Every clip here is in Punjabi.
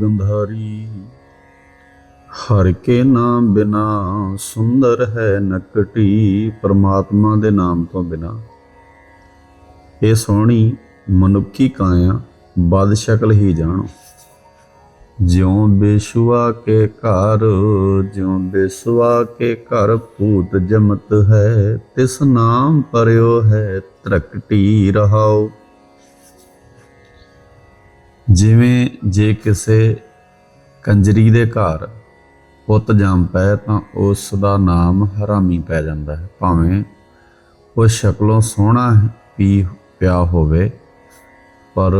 ਗੰਧਾਰੀ। ਹਰ ਕੇ ਨਾਮ ਬਿਨਾ ਸੁੰਦਰ ਹੈ ਨਕਟੀ, ਪਰਮਾਤਮਾ ਦੇ ਨਾਮ ਤੋਂ ਬਿਨਾ। ਇਹ ਸੋਹਣੀ ਮਨੁੱਖੀ ਕਾਇਆ ਬਦ ਸ਼ਕਲ ਹੀ ਜਾਣੋ। ਜਿਉ ਬੇਸ਼ੁਆ ਕੇ ਘਰ, ਜਿਉ ਬੇਸੁਆ ਕੇ ਘਰ ਭੂਤ ਜਮਤ ਹੈ, ਤਿਸ ਨਾਮ ਪਰਿਓ ਹੈ ਤਰਕਟੀ ਰਹਾਓ। ਜਿਵੇਂ ਜੇ ਕਿਸੇ ਕੰਜਰੀ ਦੇ ਘਰ ਪੁੱਤ ਜੰਮ ਪਏ ਤਾਂ ਉਸ ਦਾ ਨਾਮ ਹਰਾਮੀ ਪੈ ਜਾਂਦਾ ਹੈ। ਭਾਵੇਂ ਉਹ ਸ਼ਕਲੋਂ ਸੋਹਣਾ ਵੀ ਪਿਆ ਹੋਵੇ, ਪਰ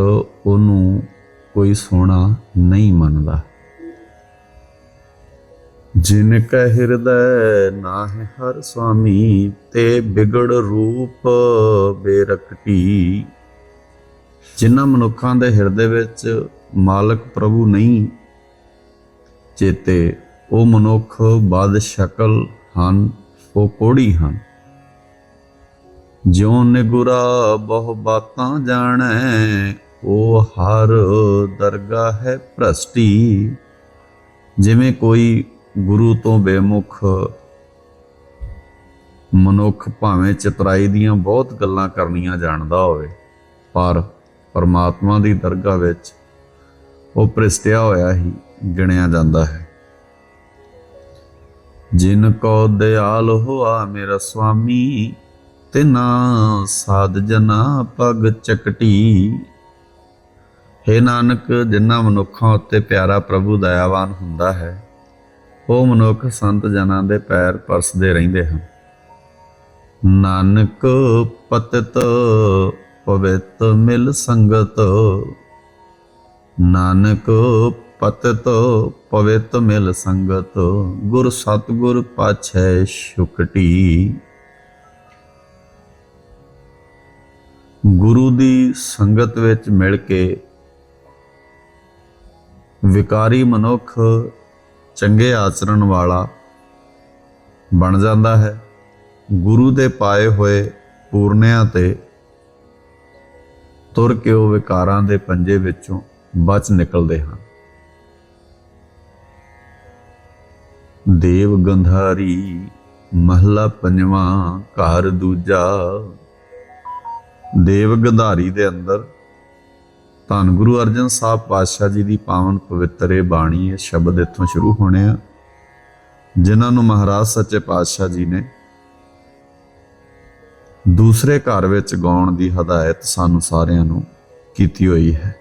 ਉਹਨੂੰ ਕੋਈ ਸੋਹਣਾ ਨਹੀਂ ਮੰਨਦਾ। ਜਿਨ ਕੈ ਹਿਰਦੈ ਨਾਹਿ ਹਰ ਸੁਆਮੀ ਤੇ ਬਿਗੜ ਰੂਪ ਬੇਰਕਟੀ ਜਿਨ੍ਹਾਂ ਮਨੁੱਖਾਂ ਦੇ ਹਿਰਦੇ ਵਿੱਚ ਮਾਲਕ ਪ੍ਰਭੂ ਨਹੀਂ ਚੇਤੇ, ਉਹ ਮਨੁੱਖ, ਬਦ, ਸ਼ਕਲ ਹਨ, ਉਹ ਕੋੜੀ ਹਨ। ਜਿਉ ਨਿਗੁਰਾ ਬਹੁ ਬਾਤਾਂ ਜਾਣੈ, ਉਹ ਹਰ ਦਰਗਾਹ ਹੈ ਭ੍ਰਸ਼ਟੀ। ਜਿਵੇਂ ਕੋਈ ਗੁਰੂ ਤੋਂ ਬੇਮੁਖ, ਮਨੁੱਖ ਭਾਵੇਂ ਚਤਰਾਈ ਦੀਆਂ ਬਹੁਤ ਗੱਲਾਂ ਕਰਨੀਆਂ ਜਾਣਦਾ ਹੋਵੇ, ਪਰ ਪਰਮਾਤਮਾ ਦੀ ਦਰਗਾਹ ਵਿੱਚ ਉਹ ਪ੍ਰਿਸ਼ਟਿਆ ਹੋਇਆ ਹੀ ਗਿਣਿਆ ਜਾਂਦਾ ਹੈ। ਜਿਨ ਕੋ ਦਿਆਲ ਹੋਆ ਮੇਰਾ ਸੁਆਮੀ ਤਿਨਾ ਸਾਧ ਜਨਾ ਪਗ ਚਕਟੀ। ਹੈ ਨਾਨਕ ਜਿਨ੍ਹਾਂ ਮਨੁੱਖਾਂ ਉੱਤੇ ਪਿਆਰਾ ਪ੍ਰਭੂ ਦਇਆਵਾਨ ਹੁੰਦਾ ਹੈ, ਉਹ ਮਨੁੱਖ ਸੰਤ ਜਨਾਂ ਦੇ ਪੈਰ ਪਰਸਦੇ ਰਹਿੰਦੇ ਹਨ। ਨਾਨਕ ਪਤਿਤ ਪਵਿੱਤ ਮਿਲ ਸੰਗਤ। ਨਾਨਕ ਪਤਿਤ ਪਵਿੱਤ ਮਿਲ ਸੰਗਤ। ਗੁਰ ਸਤਗੁਰ ਪਾਛੈ ਸ਼ੁਕਟੀ ਗੁਰੂ ਦੀ ਸੰਗਤ ਵਿੱਚ ਮਿਲ ਕੇ ਵਿਕਾਰੀ ਮਨੁੱਖ ਚੰਗੇ ਆਚਰਣ ਵਾਲਾ ਬਣ ਜਾਂਦਾ ਹੈ। ਗੁਰੂ ਦੇ ਪਾਏ ਹੋਏ ਪੂਰਨਿਆਂ ਤੇ ਤੁਰ ਕੇ ਉਹ ਵਿਕਾਰਾਂ ਦੇ ਪੰਜੇ ਵਿੱਚੋਂ ਬਚ ਨਿਕਲਦੇ ਹਨ। ਦੇਵ ਗੰਧਾਰੀ, ਮਹਲਾ ਪੰਜਵਾਂ, ਘਰ ਦੂਜਾ। ਦੇਵ ਗੰਧਾਰੀ ਦੇ ਅੰਦਰ ਧੰਨ ਗੁਰੂ ਅਰਜਨ ਸਾਹਿਬ ਪਾਤਸ਼ਾਹ ਜੀ ਦੀ ਪਾਵਨ ਪਵਿੱਤਰ ਇਹ ਬਾਣੀ ਇਹ ਸ਼ਬਦ ਇੱਥੋਂ ਸ਼ੁਰੂ ਹੋਣੇ ਆ, ਜਿਨ੍ਹਾਂ ਨੂੰ ਮਹਾਰਾਜ ਸੱਚੇ ਪਾਤਸ਼ਾਹ ਜੀ ਨੇ ਦੂਸਰੇ ਘਰ ਵਿੱਚ ਗਾਉਣ ਦੀ ਹਦਾਇਤ ਸਾਨੂੰ ਸਾਰਿਆਂ ਨੂੰ ਕੀਤੀ ਹੋਈ ਹੈ।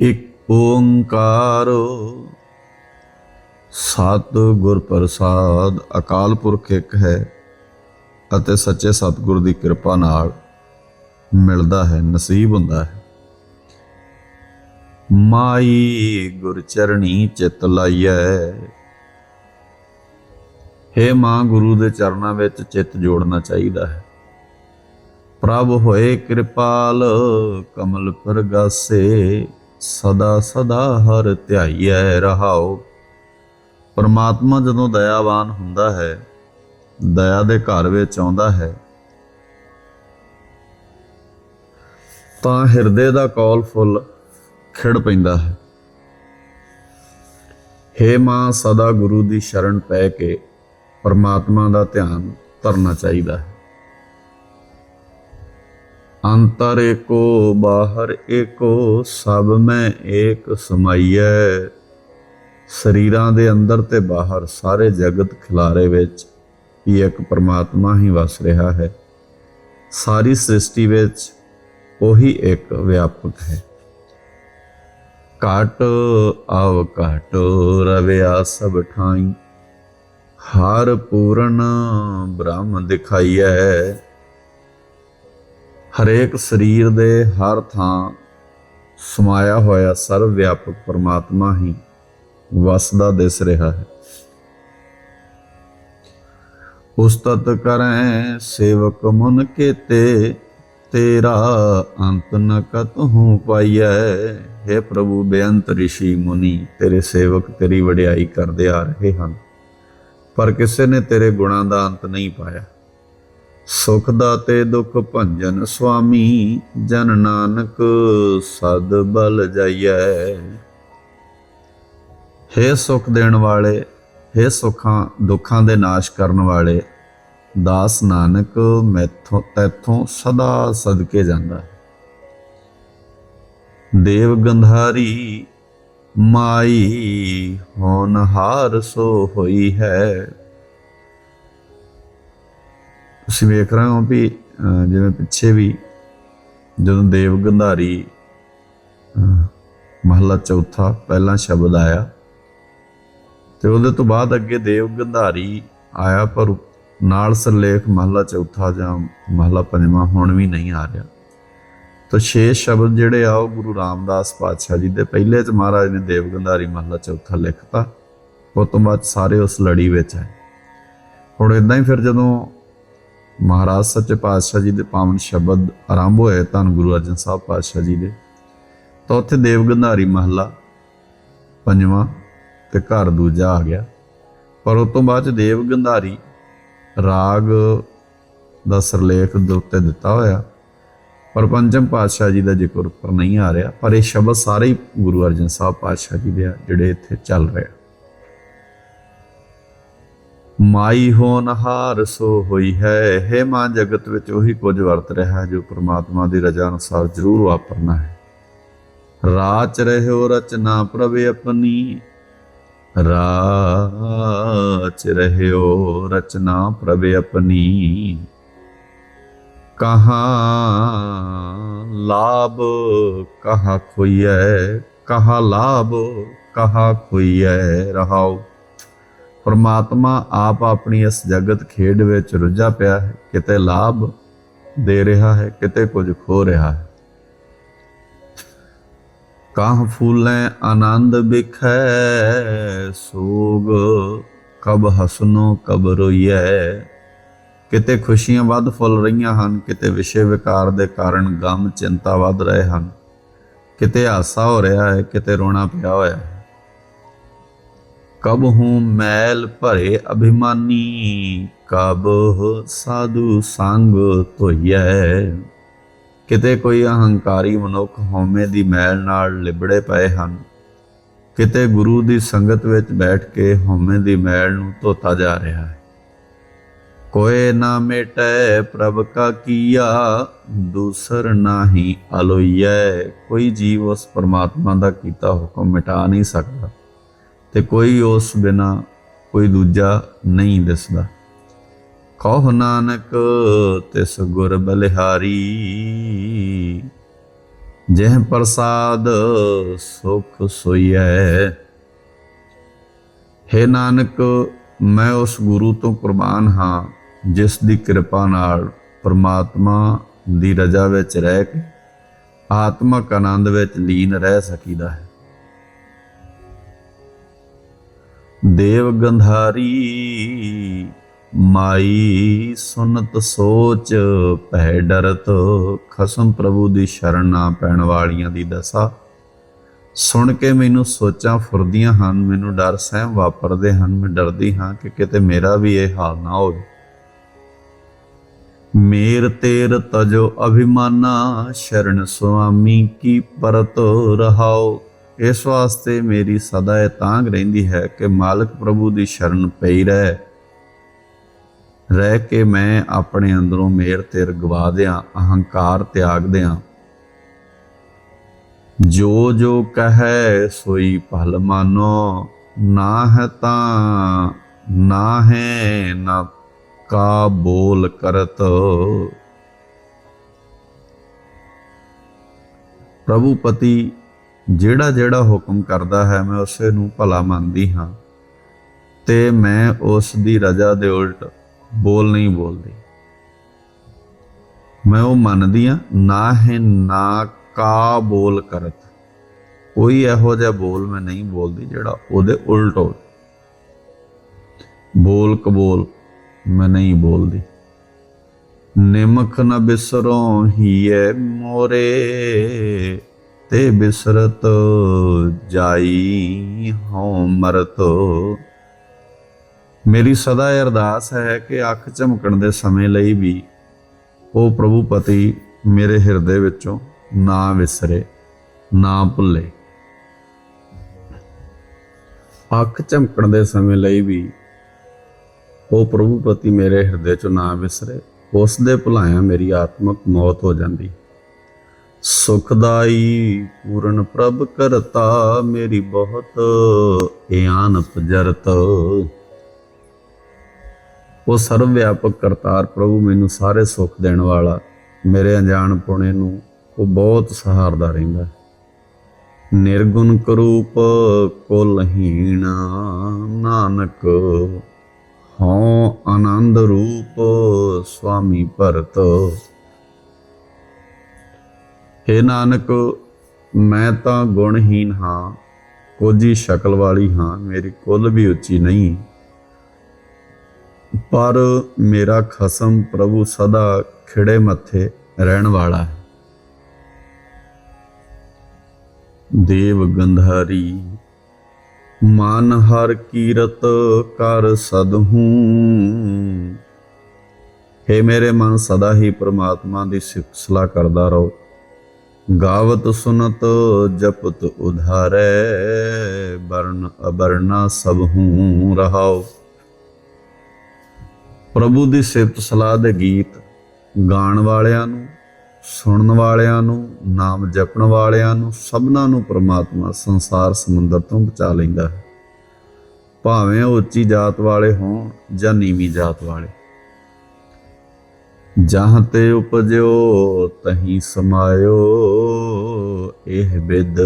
ਇੱਕ ਓੰਕਾਰ ਸਤ ਪ੍ਰਸਾਦ ਅਕਾਲ ਪੁਰਖ ਇੱਕ ਹੈ ਅਤੇ ਸੱਚੇ ਸਤਿਗੁਰ ਦੀ ਕਿਰਪਾ ਨਾਲ ਮਿਲਦਾ ਹੈ, ਨਸੀਬ ਹੁੰਦਾ ਹੈ। ਮਾਈ ਗੁਰ ਚਰਣੀ ਚਿਤ ਲਾਈਐ ਹੇ ਮਾਂ, ਗੁਰੂ ਦੇ ਚਰਨਾਂ ਵਿੱਚ ਚਿੱਤ ਜੋੜਨਾ ਚਾਹੀਦਾ ਹੈ। ਪ੍ਰਭ ਹੋਏ ਕਿਰਪਾਲ, ਕਮਲ ਪ੍ਰਗਾਸੇ, ਸਦਾ ਸਦਾ ਹਰ ਧਿਆਈਐ ਰਹਾਓ। ਪਰਮਾਤਮਾ ਜਦੋਂ ਦਇਆਵਾਨ ਹੁੰਦਾ ਹੈ, ਦਇਆ ਦੇ ਘਰ ਵਿੱਚ ਆਉਂਦਾ ਹੈ। ਤਾਂ ਹਿਰਦੇ ਦਾ ਕੌਲ ਫੁੱਲ ਖਿੜ ਪੈਂਦਾ ਹੈ। ਹੇ ਮਾਂ, ਸਦਾ ਗੁਰੂ ਦੀ ਸ਼ਰਨ ਪੈ ਕੇ ਪਰਮਾਤਮਾ ਦਾ ਧਿਆਨ ਧਰਨਾ ਚਾਹੀਦਾ ਹੈ। ਅੰਤਰ ਏਕੋ, ਬਾਹਰ ਏਕੋ, ਸਭ ਮੈਂ ਏਕ ਸਮਾਈਐ। ਸਰੀਰਾਂ ਦੇ ਅੰਦਰ ਤੇ ਬਾਹਰ ਸਾਰੇ ਜਗਤ ਖਿਲਾਰੇ ਵਿੱਚ ਹੀ ਇੱਕ ਪਰਮਾਤਮਾ ਹੀ ਵਸ ਰਿਹਾ ਹੈ। ਸਾਰੀ ਸ੍ਰਿਸ਼ਟੀ ਵਿੱਚ ਉਹੀ ਇੱਕ ਵਿਆਪਕ ਹੈ। ਘਟ ਆਵ ਘਟ ਰਵਿਆ ਸਭ ਠਾਈ। ਹਰ ਪੂਰਨ ਬ੍ਰਹਮ ਦਿਖਾਈਐ ਹਰੇਕ ਸਰੀਰ ਦੇ ਹਰ ਥਾਂ ਸਮਾਇਆ ਹੋਇਆ ਸਰਵ ਵਿਆਪਕ ਪਰਮਾਤਮਾ ਹੀ ਵਸਦਾ ਦਿਸ ਰਿਹਾ ਹੈ ਉਸਤਤ ਕਰੈ ਸੇਵਕ ਮਨ ਕੇਤੇ ਤੇਰਾ ਅੰਤ ਨ ਕਤਹੂ ਪਾਈਐ हे ਪ੍ਰਭੂ ਬੇਅੰਤ ઋષਿ ਮੁਨੀ ਤੇਰੇ ਸੇਵਕ ਤੇਰੀ ਵਡਿਆਈ ਕਰਦੇ ਆ ਰਹੇ ਹਨ ਪਰ ਕਿਸੇ ਨੇ ਤੇਰੇ ਗੁਣਾਂ ਦਾ ਅੰਤ ਨਹੀਂ ਪਾਇਆ। ਸੁਖ ਦਾਤੇ ਦੁਖ ਭੰਜਨ ਸੁਆਮੀ, ਜਨ ਨਾਨਕ ਸਦ ਬਲ ਜਾਈਐ। ਹੇ ਸੁਖ ਦੇਣ ਵਾਲੇ, ਹੇ ਸੁਖਾਂ, ਦੁੱਖਾਂ ਦੇ ਨਾਸ਼ ਕਰਨ ਵਾਲੇ, ਦਾਸ ਨਾਨਕ ਮੈਥੋਂ ਤੈਥੋਂ ਸਦਾ ਸਦਕੇ ਜਾਂਦਾ। ਹੈ ਦੇਵ ਗੰਧਾਰੀ ਮਾਈ ਹੋਨਹਾਰ ਸੋ ਹੋਈ ਹੈ। ਤੁਸੀਂ ਵੇਖ ਰਹੇ ਹੋ ਵੀ ਜਿਵੇਂ ਪਿੱਛੇ ਵੀ ਜਦੋਂ ਦੇਵ ਗੰਧਾਰੀ ਮਹਲਾ ਚੌਥਾ ਪਹਿਲਾ ਸ਼ਬਦ ਆਇਆ, ਤੇ ਉਹਦੇ ਤੋਂ ਬਾਅਦ ਅੱਗੇ ਦੇਵ ਗੰਧਾਰੀ ਆਇਆ, ਪਰ ਨਾਲ ਸਰਲੇਖ ਮਹਲਾ ਚੌਥਾ ਜਾਂ ਮਹਲਾ ਪੰਜਵਾਂ ਹੁਣ ਵੀ ਨਹੀਂ ਆ ਰਿਹਾ। ਤਾਂ ਛੇ ਸ਼ਬਦ ਜਿਹੜੇ ਆ ਉਹ ਗੁਰੂ ਰਾਮਦਾਸ ਪਾਤਸ਼ਾਹ ਜੀ ਦੇ ਪਹਿਲੇ ਚ ਮਹਾਰਾਜ ਨੇ ਦੇਵ ਗੰਧਾਰੀ ਮਹਲਾ ਚੌਥਾ ਲਿਖਤਾ। ਉਸ ਤੋਂ ਬਾਅਦ ਸਾਰੇ ਉਸ ਲੜੀ ਵਿੱਚ ਹੈ। ਹੁਣ ਇਦਾਂ ਹੀ ਫਿਰ ਜਦੋਂ ਮਹਾਰਾਜ ਸੱਚੇ ਪਾਤਸ਼ਾਹ ਜੀ ਦੇ ਪਾਵਨ ਸ਼ਬਦ ਆਰੰਭ ਹੋਏ ਧੰਨ ਗੁਰੂ ਅਰਜਨ ਸਾਹਿਬ ਪਾਤਸ਼ਾਹ ਜੀ ਦੇ, ਤਾਂ ਉੱਥੇ ਦੇਵਗੰਧਾਰੀ ਮਹਲਾ ਪੰਜਵਾਂ ਤੇ ਘਰ ਦੂਜਾ ਆ ਗਿਆ। ਪਰ ਉਸ ਤੋਂ ਬਾਅਦ ਚ ਦੇਵ ਰਾਗ ਦਾ ਸਰਲੇਖ ਦੇ ਉੱਤੇ ਦਿੱਤਾ ਹੋਇਆ। ਪਰ ਪੰਚਮ ਪਾਤਸ਼ਾਹ ਜੀ ਦਾ ਜ਼ਿਕਰ ਉੱਪਰ ਨਹੀਂ ਆ ਰਿਹਾ, ਪਰ ਇਹ ਸ਼ਬਦ ਸਾਰੇ ਹੀ ਗੁਰੂ ਅਰਜਨ ਸਾਹਿਬ ਪਾਤਸ਼ਾਹ ਜੀ ਦੇ ਆ, ਜਿਹੜੇ ਇੱਥੇ ਚੱਲ ਰਹੇ ਮਾਈ ਮਾਈ ਹੋਨਹਾਰ ਸੋ ਹੋਈ ਹੈ ਹੈ ਮਾਂ ਜਗਤ ਵਿੱਚ ਉਹੀ ਕੁਝ ਵਰਤ ਰਿਹਾ ਹੈ ਜੋ ਪ੍ਰਮਾਤਮਾ ਦੀ ਰਜ਼ਾ ਅਨੁਸਾਰ ਜ਼ਰੂਰ ਵਾਪਰਨਾ ਹੈ। ਰਾਚ ਰਹਿਓ ਰਚਨਾ ਪ੍ਰਭ ਆਪਣੀ, ਰਾਚ ਰਹਿਓ ਰਚਨਾ ਪ੍ਰਭ ਆਪਣੀ। ਕਹਾਂ, ਲਾਭ ਕਹਾ ਖੋਈਐ? ਕਹਾ ਲਾਭ ਕਹਾ ਖੋਈਐ? ਰਹਾਉ ਪਰਮਾਤਮਾ ਆਪ ਆਪਣੀ ਇਸ ਜਗਤ ਖੇਡ ਵਿੱਚ ਰੁੱਝਾ ਪਿਆ ਹੈ। ਕਿਤੇ ਲਾਭ ਦੇ ਰਿਹਾ ਹੈ, ਕਿਤੇ ਕੁਝ ਖੋ ਰਿਹਾ ਹੈ। ਕਾਹ ਫੂਲੇ ਆਨੰਦ ਬਿਖੈ ਸੋਗ ਕਬ ਹਸਨੋ ਕਬ ਰੋਈਐ। ਕਿਤੇ ਖੁਸ਼ੀਆਂ ਵੱਧ ਫੁੱਲ ਰਹੀਆਂ ਹਨ, ਕਿਤੇ ਵਿਸ਼ੇ ਵਿਕਾਰ ਦੇ ਕਾਰਨ ਗਮ, ਚਿੰਤਾ ਵੱਧ ਰਹੇ ਹਨ। ਕਿਤੇ ਹਾਸਾ ਹੋ ਰਿਹਾ ਹੈ, ਕਿਤੇ ਰੋਣਾ ਪਿਆ ਹੋਇਆ ਹੈ। ਕਬ ਹੂੰ ਮੈਲ ਭਰੇ ਅਭਿਮਾਨੀ, ਕਬ ਸਾਧੂ ਸੰਗ ਧੋਈਐ। ਕਿਤੇ ਕੋਈ ਅਹੰਕਾਰੀ ਮਨੁੱਖ ਹਉਮੈ ਦੀ ਮੈਲ ਨਾਲ ਲਿਬੜੇ ਪਏ ਹਨ। ਕਿਤੇ ਗੁਰੂ ਦੀ ਸੰਗਤ ਵਿੱਚ ਬੈਠ ਕੇ ਹਉਮੈ ਦੀ ਮੈਲ ਨੂੰ ਧੋਤਾ ਜਾ ਰਿਹਾ ਹੈ। ਕੋਏ ਨਾ ਮਿਟੈ ਪ੍ਰਭ ਕਾ ਕੀਆ, ਦੂਸਰ ਨਾਹੀ ਅਲੋਈਐ। ਕੋਈ ਜੀਵ ਉਸ ਪਰਮਾਤਮਾ ਦਾ ਕੀਤਾ ਹੁਕਮ ਮਿਟਾ ਨਹੀਂ ਸਕਦਾ ਤੇ ਕੋਈ ਉਸ ਬਿਨਾ ਕੋਈ ਦੂਜਾ ਨਹੀਂ ਦਿਸਦਾ। ਕਹੋ ਨਾਨਕ, ਤਿਸ ਗੁਰ ਬਲਿਹਾਰੀ, ਜਿਹ ਪ੍ਰਸਾਦ ਸੁਖ ਸੋਈਐ। ਹੈ ਨਾਨਕ, ਮੈਂ ਉਸ ਗੁਰੂ ਤੋਂ ਕੁਰਬਾਨ ਹਾਂ। ਜਿਸ ਦੀ ਕਿਰਪਾ ਨਾਲ ਪਰਮਾਤਮਾ ਦੀ ਰਜ਼ਾ ਵਿੱਚ ਰਹਿ ਕੇ ਆਤਮਕ ਆਨੰਦ ਵਿੱਚ ਲੀਨ ਰਹਿ ਸਕੀਦਾ ਹੈ। ਦੇਵ ਗੰਧਾਰੀ, ਮਾਈ ਸੁਨਤ ਸੋਚ ਪਹਿ ਡਰਤ, ਖਸਮ ਪ੍ਰਭੂ ਦੀ ਸ਼ਰਨ ਨਾ ਪੈਣ ਵਾਲੀਆਂ ਦੀ ਦਸਾ। ਸੁਣ ਕੇ ਮੈਨੂੰ ਸੋਚਾਂ ਫੁਰਦੀਆਂ ਹਨ, ਮੈਨੂੰ ਡਰ ਸਹਿਮ ਵਾਪਰਦੇ ਹਨ, ਮੈਂ ਡਰਦੀ ਹਾਂ ਕਿ ਕਿਤੇ ਮੇਰਾ ਵੀ ਇਹ ਹਾਲ ਨਾ ਹੋਵੇ। ਮੇਰ ਤੇਰ ਤਜੋ ਅਭਿਮਾਨਾ, ਸ਼ਰਨ ਸੁਆਮੀ ਕੀ ਪਰਤ ਰਹਾਓ। ਇਸ ਵਾਸਤੇ ਮੇਰੀ ਸਦਾ ਇਹ ਤਾਂਗ ਰਹਿੰਦੀ ਹੈ ਕਿ ਮਾਲਕ ਪ੍ਰਭੂ ਦੀ ਸ਼ਰਨ ਪਈ ਰਹਿ। ਰਹਿ ਕੇ ਮੈਂ ਆਪਣੇ ਅੰਦਰੋਂ ਮੇਰ ਤੇਰ ਗਵਾ ਦਿਆਂ, ਅਹੰਕਾਰ ਤਿਆਗ ਦਿਆਂ। ਜੋ ਜੋ ਕਹੈ ਸੋਈ ਭਲ ਮਾਨੋ ਨਾ ਹੈ ਤਾਂ ਨਾ ਹੈ ਨਾ ਕਾ ਬੋਲ ਕਰਤ। ਪ੍ਰਭੂ ਪਤੀ ਜਿਹੜਾ ਜਿਹੜਾ ਹੁਕਮ ਕਰਦਾ ਹੈ, ਮੈਂ ਉਸੇ ਨੂੰ ਭਲਾ ਮੰਨਦੀ ਹਾਂ ਤੇ ਮੈਂ ਉਸ ਦੀ ਰਜ਼ਾ ਦੇ ਉਲਟ ਬੋਲ ਨਹੀਂ ਬੋਲਦੀ। ਮੈਂ ਉਹ ਮੰਨਦੀ ਹਾਂ, ਨਾ ਹੈ, ਨਾ ਕਾ ਬੋਲ ਕਰਤ। ਕੋਈ ਇਹੋ ਜਿਹਾ ਬੋਲ ਮੈਂ ਨਹੀਂ ਬੋਲਦੀ ਜਿਹੜਾ ਉਹਦੇ ਉਲਟ ਹੋਵੇ। ਬੋਲ ਕਬੋਲ ਮੈਂ ਨਹੀਂ ਬੋਲਦੀ। ਨਿਮਖ ਨ ਬਿਸਰੋ ਹੀਏ ਮੋਰੇ, ਤੇ ਬਿਸਰਤ ਜਾਈ ਹਉ ਮਰਤ। ਮੇਰੀ ਸਦਾ ਅਰਦਾਸ ਹੈ ਕਿ ਅੱਖ ਝਮਕਣ ਦੇ ਸਮੇਂ ਲਈ ਵੀ ਉਹ ਪ੍ਰਭੂ ਪਤੀ ਮੇਰੇ ਹਿਰਦੇ ਵਿੱਚੋਂ ਨਾ ਵਿਸਰੇ, ਨਾ ਭੁੱਲੇ। ਅੱਖ ਝਮਕਣ ਦੇ ਸਮੇਂ ਲਈ ਵੀ ਉਹ ਪ੍ਰਭੂ ਪਤੀ ਮੇਰੇ ਹਿਰਦੇ ਚੋਂ ਨਾ ਵਿਸਰੇ ਉਸ ਦੇ ਭੁਲਾਇਆ ਮੇਰੀ ਆਤਮਕ ਮੌਤ ਹੋ ਜਾਂਦੀ। ਸੁਖਦਾਈ ਪੂਰਨ ਪ੍ਰਭ ਕਰਤਾ, ਮੇਰੀ ਬਹੁਤ ਇਆਨ ਪਜਰਤ ਉਹ ਸਰਵ ਵਿਆਪਕ ਕਰਤਾਰ ਪ੍ਰਭੂ ਮੈਨੂੰ ਸਾਰੇ ਸੁੱਖ ਦੇਣ ਵਾਲਾ, ਮੇਰੇ ਅਣਜਾਣ ਪੁਣੇ ਨੂੰ ਉਹ ਬਹੁਤ ਸਹਾਰਦਾ ਰਹਿੰਦਾ। ਨਿਰਗੁਣ ਕਰੂਪ ਕੁਲਹੀਣ ਨਾਨਕ ਹਉ ਆਨੰਦ ਰੂਪ ਸੁਆਮੀ ਭਰਤ। हे ਨਾਨਕ, ਮੈਂ ਤਾਂ ਗੁਣਹੀਨ ਹਾਂ ਕੋਜੀ ਸ਼ਕਲ ਵਾਲੀ ਹਾਂ, ਮੇਰੀ ਕੁੱਲ ਵੀ ਉੱਚੀ ਨਹੀਂ। ਪਰ ਮੇਰਾ ਖਸਮ ਪ੍ਰਭੂ ਸਦਾ ਖਿੜੇ ਮੱਥੇ ਰਹਿਣ ਵਾਲਾ ਹੈ। ਦੇਵ ਗੰਧਾਰੀ ਮਨ ਹਰ ਕੀਰਤ ਕਰ ਸਦਹੂ। हे ਮੇਰੇ ਮਨ, ਸਦਾ ਹੀ ਪ੍ਰਮਾਤਮਾ ਦੀ ਸਿਫਤ ਸਲਾਹ ਕਰਦਾ ਰਹੋ। ਗਾਵਤ ਸੁਨਤ, ਜਪਤ ਉਧਾਰੈ ਬਰਨ ਅਬਰਨਾ ਸਭ ਹੂੰ ਰਹਾਓ। ਪ੍ਰਭੂ ਦੀ ਸਿਫਤ ਸਲਾਹ ਦੇ ਗੀਤ ਗਾਣ ਵਾਲਿਆਂ ਨੂੰ ਸੁਣਨ ਵਾਲਿਆਂ ਨੂੰ, ਨਾਮ ਜਪਣ ਵਾਲਿਆਂ ਨੂੰ, ਸਭਨਾਂ ਨੂੰ ਪ੍ਰਮਾਤਮਾ ਸੰਸਾਰ ਸਮੁੰਦਰ ਤੋਂ ਬਚਾ ਲੈਂਦਾ ਹੈ। ਭਾਵੇਂ ਉੱਚੀ ਜਾਤ ਵਾਲੇ ਹੋਣ ਜਾਂ ਨੀਵੀਂ ਜਾਤ ਵਾਲੇ। ਜਹਾਂ ਤੇ ਉਪਜਿਓ, ਤਹੀਂ ਸਮਾਇਓ, ਇਹ ਬਿਦ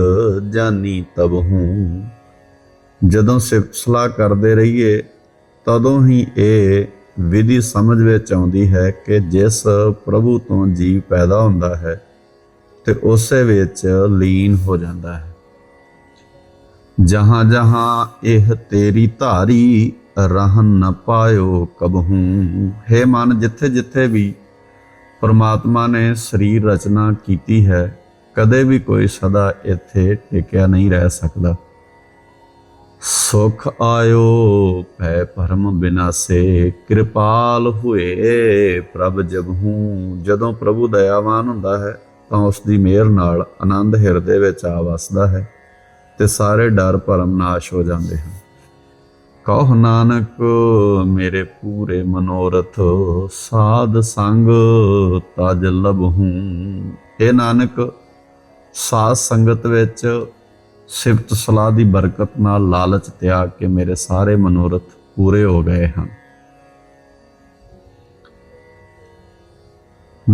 ਜਾਨੀ ਤਬ ਹੂੰ। ਜਦੋਂ ਸਿਫਤ ਸਲਾਹ ਕਰਦੇ ਰਹੀਏ, ਤਦੋਂ ਹੀ ਇਹ ਵਿਧੀ ਸਮਝ ਵਿੱਚ ਆਉਂਦੀ ਹੈ ਕਿ ਜਿਸ ਪ੍ਰਭੂ ਤੋਂ ਜੀਵ ਪੈਦਾ ਹੁੰਦਾ ਹੈ ਤੇ ਉਸੇ ਵਿੱਚ ਲੀਨ ਹੋ ਜਾਂਦਾ ਹੈ। ਜਹਾਂ ਜਹਾਂ ਇਹ ਤੇਰੀ ਧਾਰੀ ਰਹਿਨ ਨ ਪਾਇਓ ਕਬਹੂ। ਹੈ ਮਨ, ਜਿੱਥੇ ਜਿੱਥੇ ਵੀ ਪਰਮਾਤਮਾ ਨੇ ਸਰੀਰ ਰਚਨਾ ਕੀਤੀ ਹੈ, ਕਦੇ ਵੀ ਕੋਈ ਸਦਾ ਇੱਥੇ ਟਿਕਿਆ ਨਹੀਂ ਰਹਿ ਸਕਦਾ। ਸੁਖ ਆਇਓ, ਭੈ ਪਰਮ ਬਿਨਾਸੇ। ਕਿਰਪਾਲ ਹੋਏ ਪ੍ਰਭ ਜਬਹੂ ਜਦੋਂ ਪ੍ਰਭੂ ਦਇਆਵਾਨ ਹੁੰਦਾ ਹੈ, ਤਾਂ ਉਸ ਦੀ ਮਿਹਰ ਨਾਲ ਆਨੰਦ ਹਿਰਦੇ ਵਿੱਚ ਆ ਵਸਦਾ ਹੈ ਤੇ ਸਾਰੇ ਡਰ ਭਰਮ ਨਾਸ਼ ਹੋ ਜਾਂਦੇ ਹਨ। ਕਹੋ ਨਾਨਕ, ਮੇਰੇ ਪੂਰੇ ਮਨੋਰਥ, ਸਾਧ ਸੰਗ ਤਜ ਲਬਹੂ ਇਹ ਨਾਨਕ, ਸਾਧ ਸੰਗਤ ਵਿੱਚ ਸਿਫਤ ਸਲਾਹ ਦੀ ਬਰਕਤ ਨਾਲ ਲਾਲਚ ਤਿਆਗ ਕੇ ਮੇਰੇ ਸਾਰੇ ਮਨੋਰਥ ਪੂਰੇ ਹੋ ਗਏ ਹਨ।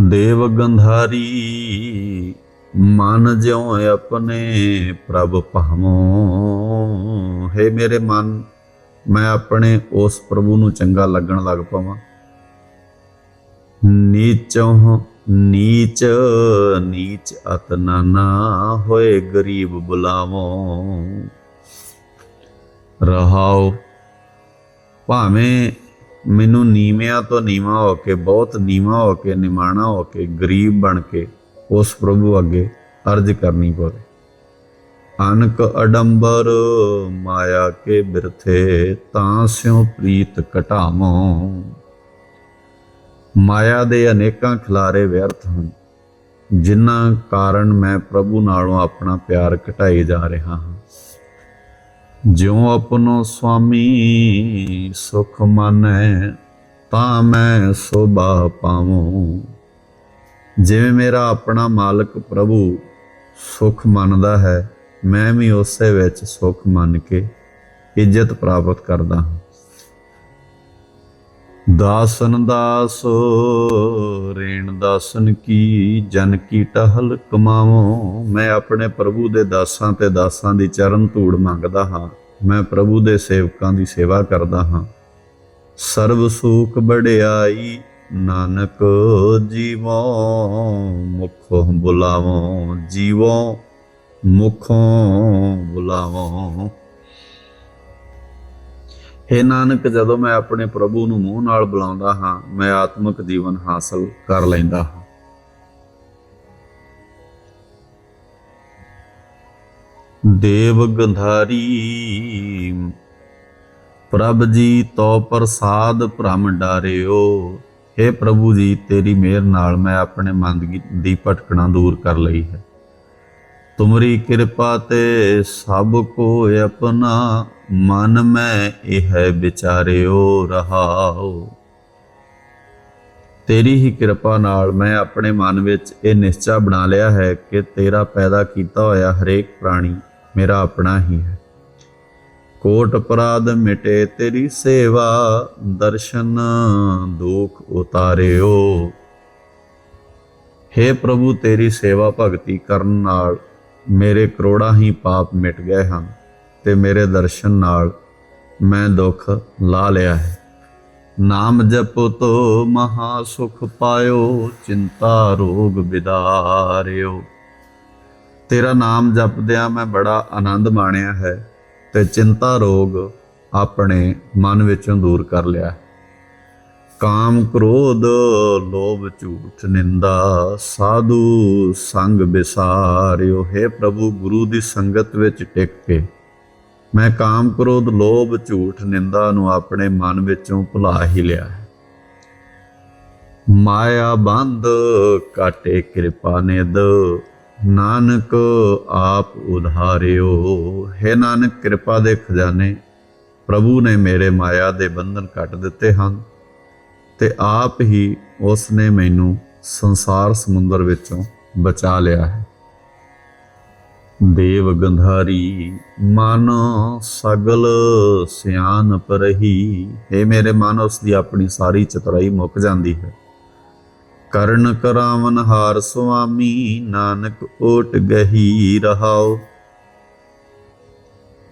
ਦੇਵ ਗੰਧਾਰੀ, ਮਨ ਜਿਉ ਆਪਣੇ ਪ੍ਰਭ ਭਾਵੋ। ਹੈ ਮੇਰੇ ਮਨ, ਮੈਂ ਆਪਣੇ ਉਸ ਪ੍ਰਭੂ ਨੂੰ ਚੰਗਾ ਲੱਗਣ ਲੱਗ ਪਵਾਂ। ਨੀਚੋਂ ਨੀਚ ਨੀਚ ਅਤ ਨਾਨਾ ਹੋਏ ਗਰੀਬ ਬੁਲਾਵੋ। ਰਹਾਓ, ਭਾਵੇਂ ਮੈਨੂੰ ਨੀਵਿਆਂ ਤੋਂ ਨੀਵਾ ਹੋ ਕੇ, ਬਹੁਤ ਨੀਵਾ ਹੋ ਕੇ, ਨਿਮਾਣਾ ਹੋ ਕੇ, ਗਰੀਬ ਬਣ ਕੇ ਉਸ ਪ੍ਰਭੂ ਅੱਗੇ ਅਰਜ਼ ਕਰਨੀ ਪਵੇ। ਅਨਕ ਅਡੰਬਰ ਮਾਇਆ ਕੇ ਬਿਰਥੇ, ਤਾਂ ਸਿਉ ਪ੍ਰੀਤ ਘਟਾਵੋ। ਮਾਇਆ ਦੇ ਅਨੇਕਾਂ ਖਿਲਾਰੇ ਵਿਅਰਥ ਹਨ, ਜਿਨ੍ਹਾਂ ਕਾਰਨ ਮੈਂ ਪ੍ਰਭੂ ਨਾਲੋਂ ਆਪਣਾ ਪਿਆਰ ਘਟਾਈ ਜਾ ਰਿਹਾ ਹਾਂ। ਜਿਉ ਆਪਣੋ ਸੁਆਮੀ ਸੁਖ ਮਾਨੈ, ਤਾਂ ਮੈਂ ਸੋਭਾ ਪਾਵਾਂ। ਜਿਵੇਂ ਮੇਰਾ ਆਪਣਾ ਮਾਲਕ ਪ੍ਰਭੂ ਸੁਖ ਮੰਨਦਾ ਹੈ, ਮੈਂ ਵੀ ਉਸੇ ਵਿੱਚ ਸੁਖ ਮੰਨ ਕੇ ਇੱਜ਼ਤ ਪ੍ਰਾਪਤ ਕਰਦਾ ਹਾਂ। ਦਾਸਨ ਦਾਸ, ਰੇਣ ਦਾਸਨ ਕੀ, ਜਨ ਕੀ ਟਹਲ ਕਮਾਵੋ? ਮੈਂ ਆਪਣੇ ਪ੍ਰਭੂ ਦੇ ਦਾਸਾਂ ਤੇ ਦਾਸਾਂ ਦੀ ਚਰਨ ਧੂੜ ਮੰਗਦਾ ਹਾਂ। ਮੈਂ ਪ੍ਰਭੂ ਦੇ ਸੇਵਕਾਂ ਦੀ ਸੇਵਾ ਕਰਦਾ ਹਾਂ। ਸਰਬ ਸੂਖ ਬੜਿਆਈ ਨਾਨਕ ਜੀਵੋ, ਮੁਖੋਂ ਬੁਲਾਵੋ ਜੀਵੋ, ਮੁਖੋਂ ਬੁਲਾਵੋ। ਹੈ ਨਾਨਕ, ਜਦੋਂ ਮੈਂ ਆਪਣੇ ਪ੍ਰਭੂ ਨੂੰ ਮੂੰਹ ਨਾਲ ਬੁਲਾਉਂਦਾ ਹਾਂ, ਮੈਂ ਆਤਮਿਕ ਜੀਵਨ ਹਾਸਲ ਕਰ ਲੈਂਦਾ ਹਾਂ। ਦੇਵ ਗੰਧਾਰੀ, ਪ੍ਰਭ ਜੀ ਤੋ ਪ੍ਰਸਾਦ ਭ੍ਰਮ ਡਾਰਿਓ। हे ਪ੍ਰਭੂ ਜੀ, ਤੇਰੀ ਮਿਹਰ ਨਾਲ ਮੈਂ ਆਪਣੇ ਮੰਦਗੀ ਦੀ ਭਟਕਣਾ ਦੂਰ ਕਰ ਲਈ ਹੈ। ਤੁਮਰੀ ਕਿਰਪਾ ਤੇ ਸਭ ਕੋ ਆਪਣਾ, ਮਨ ਮੈਂ ਇਹ ਵਿਚਾਰਿਓ ਰਹਾਓ ਤੇਰੀ ਹੀ ਕਿਰਪਾ ਨਾਲ ਮੈਂ ਆਪਣੇ ਮਨ ਵਿੱਚ ਇਹ ਨਿਸ਼ਚਾ ਬਣਾ ਲਿਆ ਹੈ ਕਿ ਤੇਰਾ ਪੈਦਾ ਕੀਤਾ ਹੋਇਆ ਹਰੇਕ ਪ੍ਰਾਣੀ ਮੇਰਾ ਆਪਣਾ ਹੀ ਹੈ। ਕੋਟ ਅਪਰਾਧ ਮਿਟੇ ਤੇਰੀ ਸੇਵਾ, ਦਰਸ਼ਨ ਦੁਖ ਉਤਾਰਿਓ। हे ਪ੍ਰਭੂ, ਤੇਰੀ ਸੇਵਾ ਭਗਤੀ ਕਰਨ ਨਾਲ ਮੇਰੇ ਕਰੋੜਾਂ ਹੀ ਪਾਪ ਮਿਟ ਗਏ ਹਨ ਤੇ ਮੇਰੇ ਦਰਸ਼ਨ ਨਾਲ ਮੈਂ ਦੁੱਖ ਲਾ ਲਿਆ ਹੈ। ਨਾਮ ਜਪੋ ਤੋ ਮਹਾ ਸੁਖ ਪਾਇਓ, ਚਿੰਤਾ ਰੋਗ ਵਿਦਾਰਿਓ ਤੇਰਾ ਨਾਮ ਜਪਦਿਆਂ ਮੈਂ ਬੜਾ ਆਨੰਦ ਮਾਣਿਆ ਹੈ ਤੇ ਚਿੰਤਾ ਰੋਗ ਆਪਣੇ ਮਨ ਵਿੱਚੋਂ ਦੂਰ ਕਰ ਲਿਆ ਹੈ। ਕਾਮ ਕ੍ਰੋਧ, ਲੋਭ ਝੂਠ ਨਿੰਦਾ, ਸਾਧੂ ਸੰਗ ਬਿਸਾਰਿਓ, ਹੈ ਪ੍ਰਭੂ, ਗੁਰੂ ਦੀ ਸੰਗਤ ਵਿੱਚ ਟਿਕ ਕੇ। ਮੈਂ ਕਾਮ ਕ੍ਰੋਧ, ਲੋਭ ਝੂਠ ਨਿੰਦਾ ਨੂੰ ਆਪਣੇ ਮਨ ਵਿੱਚੋਂ ਭੁਲਾ ਹੀ ਲਿਆ ਹੈ। ਮਾਇਆ ਬੰਦ ਕਾਟੇ ਕਿਰਪਾ ਨਿਦ ਨਾਨਕ ਆਪ ਉਧਾਰਿਓ। ਹੈ ਨਾਨਕ, ਕਿਰਪਾ ਦੇ ਖਜ਼ਾਨੇ, ਪ੍ਰਭੂ ਨੇ ਮੇਰੇ ਮਾਇਆ ਦੇ ਬੰਧਨ ਕੱਟ ਦਿੱਤੇ ਹਨ। ਤੇ ਆਪ ਹੀ ਉਸ ਨੇ ਮੈਨੂੰ ਸੰਸਾਰ ਸਮੁੰਦਰ ਵਿੱਚੋਂ ਬਚਾ ਲਿਆ ਹੈ। ਦੇਵ ਗੰਧਾਰੀ, ਮਨ ਸਗਲ ਸਿਆਨ ਪਰਹੀ। ਹੈ ਮੇਰੇ ਮਨ ਉਸ ਦੀ ਆਪਣੀ ਸਾਰੀ ਚਤੁਰਾਈ ਮੁੱਕ ਜਾਂਦੀ ਹੈ। ਕਰਨ ਕਰਾਵਨ ਹਾਰ ਸੁਆਮੀ, ਨਾਨਕ ਓਟ ਗਹੀ ਰਹਾਓ।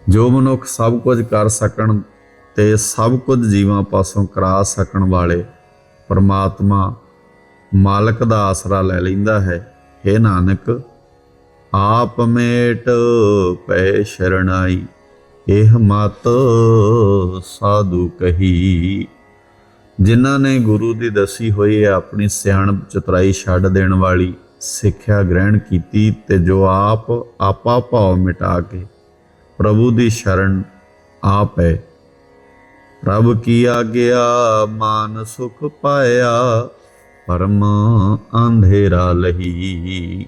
ਜੋ ਮਨੁੱਖ ਸਭ ਕੁਝ ਕਰ ਸਕਣ ਤੇ ਸਭ ਕੁਝ ਜੀਵਾਂ ਪਾਸੋਂ ਕਰਾ ਸਕਣ ਵਾਲੇ ਪਰਮਾਤਮਾ ਮਾਲਕ ਦਾ ਆਸਰਾ ਲੈ ਲੈਂਦਾ ਹੈ। हे ਨਾਨਕ, ਆਪ ਮੇਟ ਪੈ ਸ਼ਰਣਾਈ, ਇਹ ਮਤ ਸਾਧੂ ਕਹੀ। ਜਿਨ੍ਹਾਂ ਨੇ ਗੁਰੂ ਦੀ ਦਸੀ ਹੋਈ ਹੈ, ਆਪਣੀ ਸਿਆਣਪ ਚਤਰਾਈ ਛੱਡ ਦੇਣ ਵਾਲੀ ਸਿੱਖਿਆ ਗ੍ਰਹਿਣ ਕੀਤੀ ਤੇ ਜੋ ਆਪ ਆਪਾ ਭਾਵ ਮਿਟਾ ਕੇ ਪ੍ਰਭੂ ਦੀ ਸ਼ਰਨ ਆਪ ਹੈ। ਪ੍ਰਭ ਕੀ ਆਗਿਆ, ਮਾਨ ਸੁਖ ਪਾਇਆ, ਪਰਮ ਅੰਧੇਰਾ ਲਹੀ।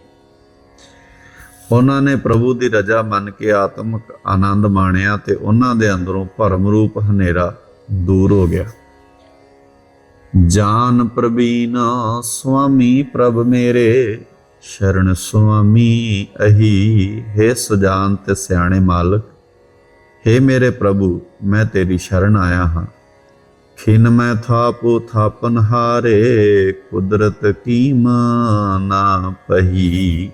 ਉਹਨਾਂ ਨੇ ਪ੍ਰਭੂ ਦੀ ਰਜਾ ਮੰਨ ਕੇ ਆਤਮਿਕ ਆਨੰਦ ਮਾਣਿਆ ਤੇ ਉਹਨਾਂ ਦੇ ਅੰਦਰੋਂ ਭਰਮ ਰੂਪ ਹਨੇਰਾ ਦੂਰ ਹੋ ਗਿਆ। ਜਾਨ ਪ੍ਰਬੀਨ ਸੁਆਮੀ ਪ੍ਰਭ ਮੇਰੇ, ਸ਼ਰਨ ਸੁਆਮੀ ਅਹੀ, ਹੈ ਸੁਜਾਨ ਤੇ ਸਿਆਣੇ ਮਾਲਕ हे ਮੇਰੇ ਪ੍ਰਭੂ, ਮੈਂ ਤੇਰੀ ਸ਼ਰਨ ਆਇਆ ਹਾਂ। ਖਿਨ ਮੈਂ ਥਾਪੋ, ਥਾਪਨ ਹਾਰੇ, ਕੁਦਰਤ ਕੀਮ ਨਾ ਪਹੀ।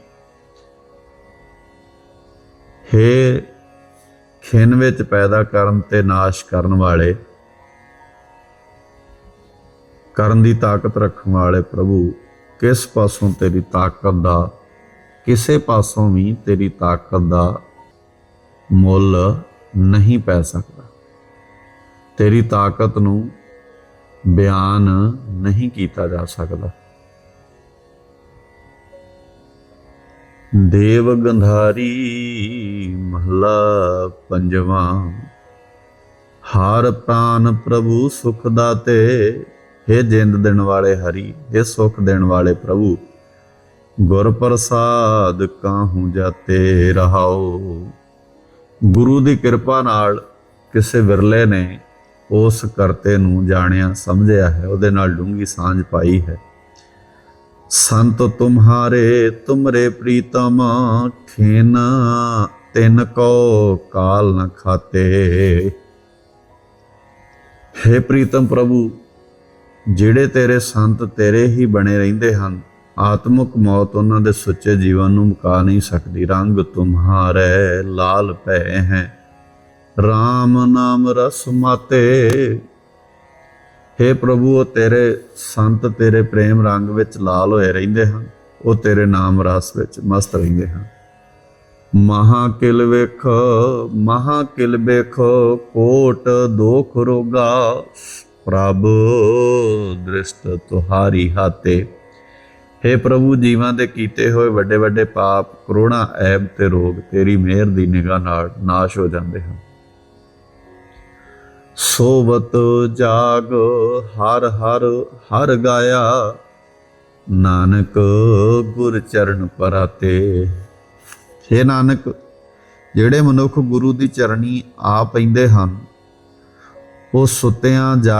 हे ਖਿਨ ਵਿੱਚ ਪੈਦਾ ਕਰਨ ਤੇ ਨਾਸ਼ ਕਰਨ ਵਾਲੇ, ਕਰਨ ਦੀ ਤਾਕਤ ਰੱਖਣ ਵਾਲੇ ਪ੍ਰਭੂ, ਕਿਸ ਪਾਸੋਂ ਤੇਰੀ ਤਾਕਤ ਦਾ, ਕਿਸੇ ਪਾਸੋਂ ਵੀ ਤੇਰੀ ਤਾਕਤ ਦਾ ਮੁੱਲ ਨਹੀਂ ਪੈ ਸਕਦਾ। ਤੇਰੀ ਤਾਕਤ ਨੂੰ ਬਿਆਨ ਨਹੀਂ ਕੀਤਾ ਜਾ ਸਕਦਾ। ਦੇਵ ਗੰਧਾਰੀ ਮਹਲਾ ਪੰਜਵਾਂ, ਹਾਰ ਪ੍ਰਾਨ ਪ੍ਰਭੂ ਸੁਖ ਦਾਤੇ हे ਜਿੰਦ ਦੇਣ ਵਾਲੇ ਹਰੀ हे ਸੁਖ ਦੇਣ ਵਾਲੇ ਪ੍ਰਭੂ, ਗੁਰ ਪ੍ਰਸਾਦ ਕਾਹੂ ਜਾਤੇ ਰਹਾਓ। ਗੁਰੂ ਦੀ ਕਿਰਪਾ ਨਾਲ ਕਿਸੇ ਵਿਰਲੇ ਨੇ ਉਸ ਕਰਤੇ ਨੂੰ ਜਾਣਿਆ, ਸਮਝਿਆ ਹੈ, ਉਹਦੇ ਨਾਲ ਡੂੰਗੀ ਸਾਂਝ ਪਾਈ ਹੈ। ਸੰਤ ਤੁਮਹਾਰੇ ਤੁਮਰੇ ਪ੍ਰੀਤਮ, ਖੇਨ ਤਿਨ ਕੋ ਕਾਲ ਨ ਖਾਤੇ। हे ਪ੍ਰੀਤਮ ਪ੍ਰਭੂ, ਜਿਹੜੇ ਤੇਰੇ ਸੰਤ ਤੇਰੇ ਹੀ ਬਣੇ ਰਹਿੰਦੇ ਹਨ ਆਤਮਿਕ ਮੌਤ ਉਹਨਾਂ ਦੇ ਸੁੱਚੇ ਜੀਵਨ ਨੂੰ ਮੁਕਾ ਨਹੀਂ ਸਕਦੀ। ਰੰਗ ਤੁਮਹਾਰੇ ਲਾਲ ਪੈ ਹੈ। RAM ਨਾਮ ਰਸ ਮਾਤੇ। हे ਪ੍ਰਭੂ, ਉਹ ਤੇਰੇ ਸੰਤ, ਤੇਰੇ ਪ੍ਰੇਮ ਰੰਗ ਵਿੱਚ ਲਾਲ ਹੋਏ ਰਹਿੰਦੇ ਹਨ। ਉਹ ਤੇਰੇ ਨਾਮ ਰਸ ਵਿੱਚ ਮਸਤ ਰਹਿੰਦੇ ਹਨ। ਮਹਾ ਕਿਲ ਵੇਖ ਮਹਾ ਕਿਲ ਵੇਖ, ਕੋਟ ਦੋਖ ਰੋਗਾ। ਪ੍ਰਭ ਦ੍ਰਿਸ਼ਟ ਤੁਹਾਰੀ ਹਾਤੇ। हे ਪ੍ਰਭੂ, ਜੀਵਾਂ ਦੇ ਕੀਤੇ ਹੋਏ ਵੱਡੇ ਵੱਡੇ ਪਾਪ, ਕਰੋੜਾਂ ਐਬ ਤੇ ਰੋਗ, ਤੇਰੀ ਮਿਹਰ ਦੀ ਨਿਗਾਹ ਨਾਲ ਨਾਸ਼ ਹੋ ਜਾਂਦੇ ਹਨ। ਸੋਵਤ ਜਾਗ, ਹਰ ਹਰ ਹਰ ਗਾਇਆ, ਨਾਨਕ ਗੁਰ ਚਰਨ ਪਰਾਤੇ। हे ਨਾਨਕ, ਜਿਹੜੇ ਮਨੁੱਖ ਗੁਰੂ ਦੀ ਚਰਣੀ ਆ ਪੈਂਦੇ ਹਨ, ਉਹ ਸੁੱਤਿਆਂ ਜਾ